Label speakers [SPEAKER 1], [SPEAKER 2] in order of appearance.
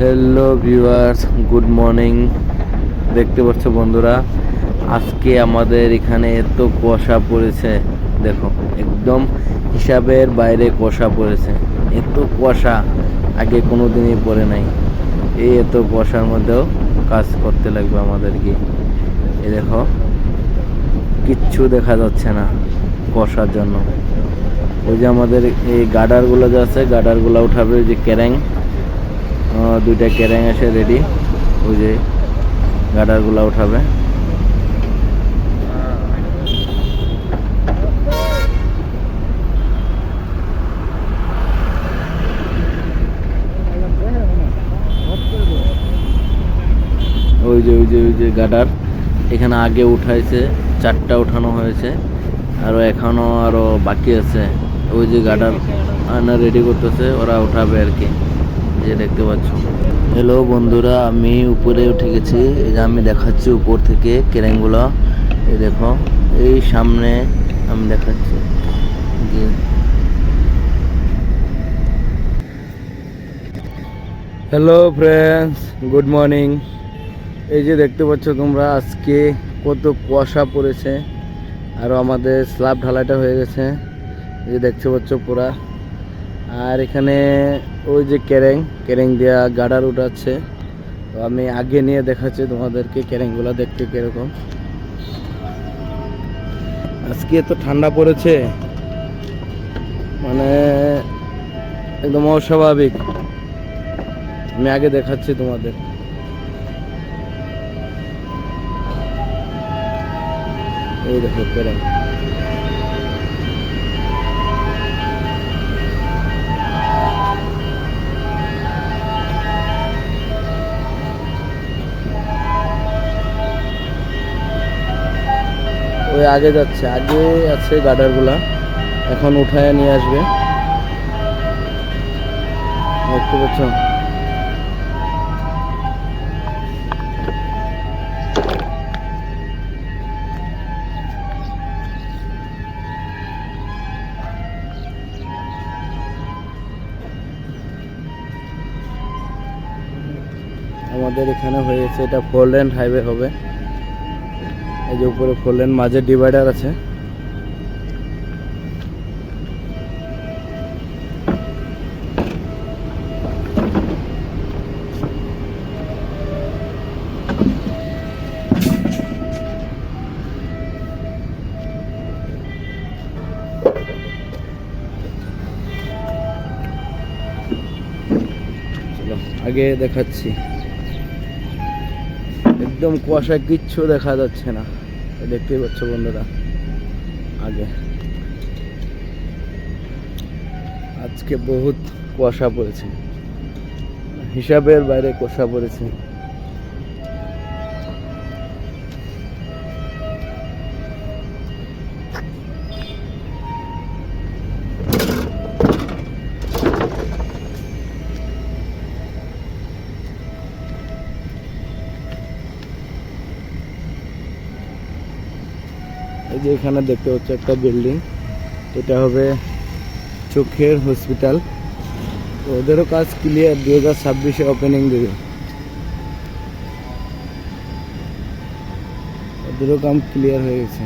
[SPEAKER 1] Hello viewers good morning দেখতে পাচ্ছ বন্ধুরা, আজকে আমাদের এখানে এত কুয়াশা পড়েছে। দেখো, একদম হিসাবের বাইরে কুয়াশা পড়েছে। এত কুয়াশা, আগে কোনো দিনই পড়ে নাই। এই এত কুয়াশার মধ্যেও কাজ করতে লাগবে আমাদেরকে। এই দেখো, কিচ্ছু দেখা যাচ্ছে না কুয়াশার জন্য। ওই যে আমাদের এই গার্ডারগুলো যে আছে গার্ডারগুলো উঠাবে যে ক্যারেং। দুইটা ক্যারেং এসে রেডি ওই যে গার্ডারগুলো উঠাবে। ওই যে ওই যে ওই যে গার্ডার এখানে আগে উঠাইছে, চারটা উঠানো হয়েছে। আরও এখনও আরও বাকি আছে। ওই যে গার্ডার আয়না রেডি করতেছে, ওরা উঠাবে আর কি। যে দেখতে পাচ্ছ। হ্যালো বন্ধুরা, আমি উপরে উঠে গেছি। এই যে আমি দেখাচ্ছি উপর থেকে কেরেঙ্গুলো। এই দেখো, এই সামনে আমি দেখাচ্ছি। যে হ্যালো ফ্রেন্ডস গুড মর্নিং এই যে দেখতে পাচ্ছ তোমরা, আজকে কত কুয়াশা পড়েছে। আরও আমাদের স্ল্যাব ঢালাইটা হয়ে গেছে। এই যে দেখতে পাচ্ছ পুরা। আর এখানে ওই যে ক্যারেং ক্যারেং দেওয়া গাডার উঠাচ্ছে। তো আমি আগে নিয়ে দেখাচ্ছি তোমাদেরকে ক্যারেংগুলো দেখতে কীরকম। আজকে এত ঠান্ডা পড়েছে। মানে একদম অস্বাভাবিক। আমি আগে দেখাচ্ছি তোমাদের। এই দেখো কেরেং। ওই আগে যাচ্ছে, আগে আছে গার্ডারগুলা এখন উঠায় নিয়ে আসবে। দেখতে পাচ্ছ? আমাদের এখানে হয়েছে, এটা ফোর লেন হাইওয়ে হবে। এই যে উপরে ফোর লেন মাঝে ডিভাইডার আছে। আগে দেখাচ্ছি। একদম কুয়াশায় কিচ্ছু দেখা যাচ্ছে না। দেখতেই পাচ্ছ বন্ধুরা আগে। আজকে বহুত কুয়াশা পড়েছে। হিসাবের বাইরে কুয়াশা পড়েছে। এই যে এখানে দেখতে হচ্ছে একটা বিল্ডিং, এটা হবে চোখের হসপিটাল। ওদেরও কাজ ক্লিয়ার দু হাজার ছাব্বিশে ওপেনিং দেবে। ওদেরও কাম ক্লিয়ার হয়ে গেছে।